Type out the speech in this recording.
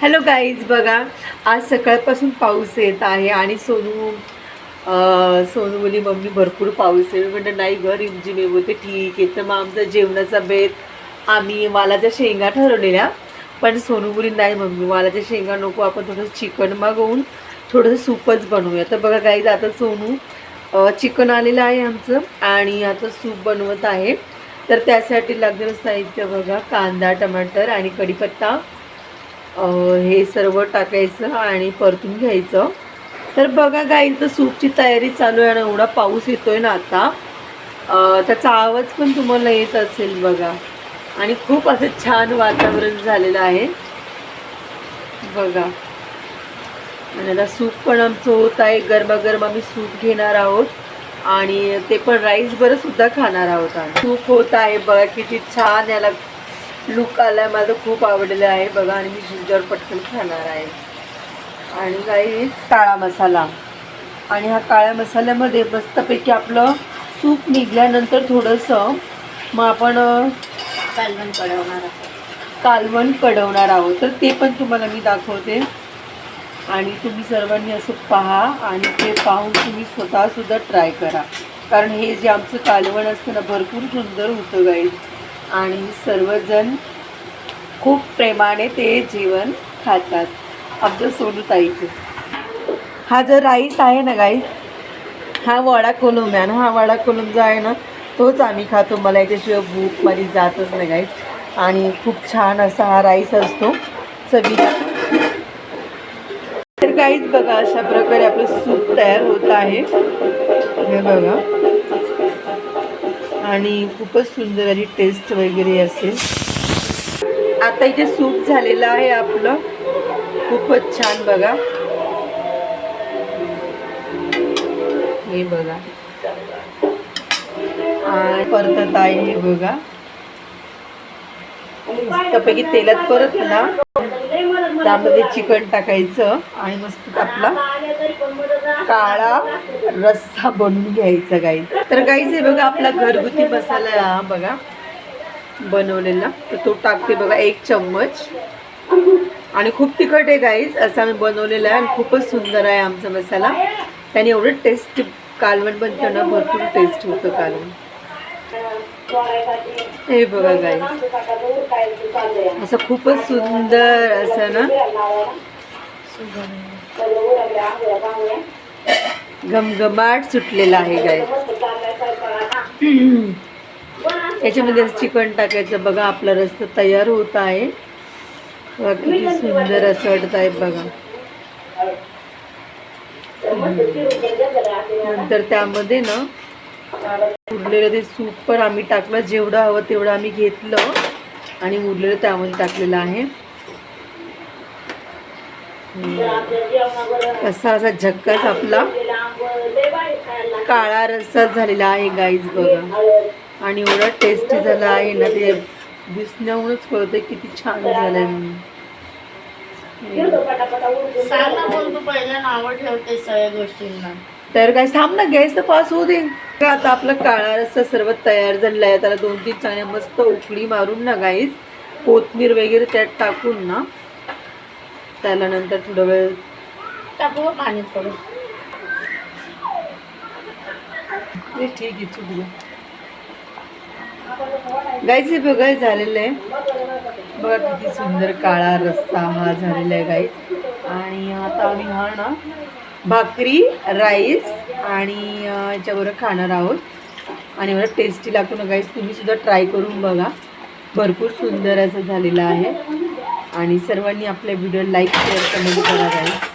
Hello guys बघा आज सकाळपासून पाऊस येत आहे आणि सोनू सोनू बोली मम्मी भरपूर पाऊस आहे. म्हणलं नाही घर रिमझिम आहे. बोलते ठीक आहे. तर मग आमचा जेवणाचा बेत आम्ही वालाच्या शेंगा ठरवलेल्या पण सोनू बोली नाही मम्मी वालाच्या शेंगा नको आपण थोडंसं चिकन मागवून थोडंसं सूपच बनवूया. तर बघा गाईज आता सोनू चिकन आलेलं आहे आमचं आणि आता सूप बनवत आहे. तर त्यासाठी लागलेलं साहित्य बघा कांदा टमाटर आणि कढीपत्ता. हे सर्व टाकायचं आणि परतून घ्यायचं. तर बघा गाईंचं तर सूपची तयारी चालू आहे आणि एवढा पाऊस येतोय ना आता. त्याचा आवाज पण तुम्हाला येत असेल बघा. आणि खूप असं छान वातावरण झालेलं आहे. बघा. आणि आता सूप पण आमचं होत आहे. गरमागरम आम्ही सूप घेणार आहोत. आणि ते पण राईस बरं सुद्धा खाणार आहोत आम्ही. सूप होत आहे. बघा किती छान याला लुक आलाय माझं खूप आवडलेलं आहे. बघा आणि मी जिंजर पटकन खाणार आहे. आणि काही काळा मसाला. आणि हा काळ्या मसाल्यामध्ये मस्तपैकी आपलं सूप निघल्यानंतर थोडंसं मग आपण कालवण कळवणार आहे कालवण कडवणार आहोत. तर ते पण तुम्हाला मी दाखवते. आणि तुम्ही सर्वांनी असं पहा आणि ते पाहून तुम्ही स्वतःसुद्धा ट्राय करा. कारण हे जे आमचं कालवण असतं ना भरपूर सुंदर होतं गाईड आणि सर्वजण खूप प्रेमाने ते जेवण खातात. आमचं ताईचे. हा जो राईस आहे ना गाई हा वडा कोलम आहे आणि हा वडा कोलम जो आहे ना तोच आम्ही खातो. मला याच्याशिवाय भूक माझी जातच नाही गाई आणि खूप छान असा हा राईस असतो. चवीला तर काहीच बघा अशा प्रकारे आपलं सूप तयार होत आहे. हे बघा. आणि खूपच सुंदर आणि टेस्ट वगैरे असेल. आता इथे सूप झालेलं आहे आपलं. खूपच छान बघा. हे बघा. आणि परतत आहे हे बघा. त्यापैकी तेलात परत ना त्यामध्ये चिकन टाकायचं आणि मस्त आपला काळा रस्सा बनवून घ्यायचा गाई तर गाईच हे बघा आपला घरगुती मसाला बघा बनवलेला. तर तो टाकते बघा एक चम्मच. आणि खूप तिखट आहे गाईज असा मी बनवलेला आहे आणि खूपच सुंदर आहे आमचा मसाला. त्याने एवढं टेस्ट कालवण बनतं ना भरपूर टेस्ट होतं कालवण. हे बघा गाईज असं खूपच सुंदर असं ना? घमघमाट सुटलेला आहे गाय याच्यामध्ये असं चिकन टाकायचं. बघा आपला रस्ता तयार होत आहे. बघा किती सुंदर असं वाटत आहे बघा. नंतर त्यामध्ये ना उरलेलं ते सूप पण आम्ही टाकलं जेवढं हवं तेवढं आम्ही घेतलं आणि उरलेलं त्यामध्ये टाकलेलं आहे. असा असा झक्काच आपला काळा रस्साच झालेला आहे गाईज बघा. आणि एवढा टेस्टी झाला आहे ना ते दिसण्याहूनच कळतं किती छान झालंय म्हणून. सांग ना बोलतो पहिल्या नावं ठेवते सगळ्या गोष्टींना. तर काय थांब ना गॅस तर पास होऊ दे. आता आपला काळा रस्सा सर्व तयार झालेला आहे. त्याला दोन तीन चांगल्या मस्त उकळी मारून ना गाईज कोथमीर वगैरे त्यात टाकून ना त्याला नंतर थोडं वेळ टाकू पाणी थोडं. ठीक आहे चुकलं गाईच हे बघा झालेलं आहे. बघा किती सुंदर काळा रस्सा हा झालेला आहे गाईज आणि आता आम्ही हा ना भाकरी राईस आणि याच्याबरोबर खाणार आहोत. आणि मला टेस्टी लागतो ना गाईस तुम्हीसुद्धा ट्राय करून बघा. भरपूर सुंदर असं झालेलं आहे. आणि सर्वांनी आपल्या व्हिडिओ लाईक शेअर कमेंट करा गाईस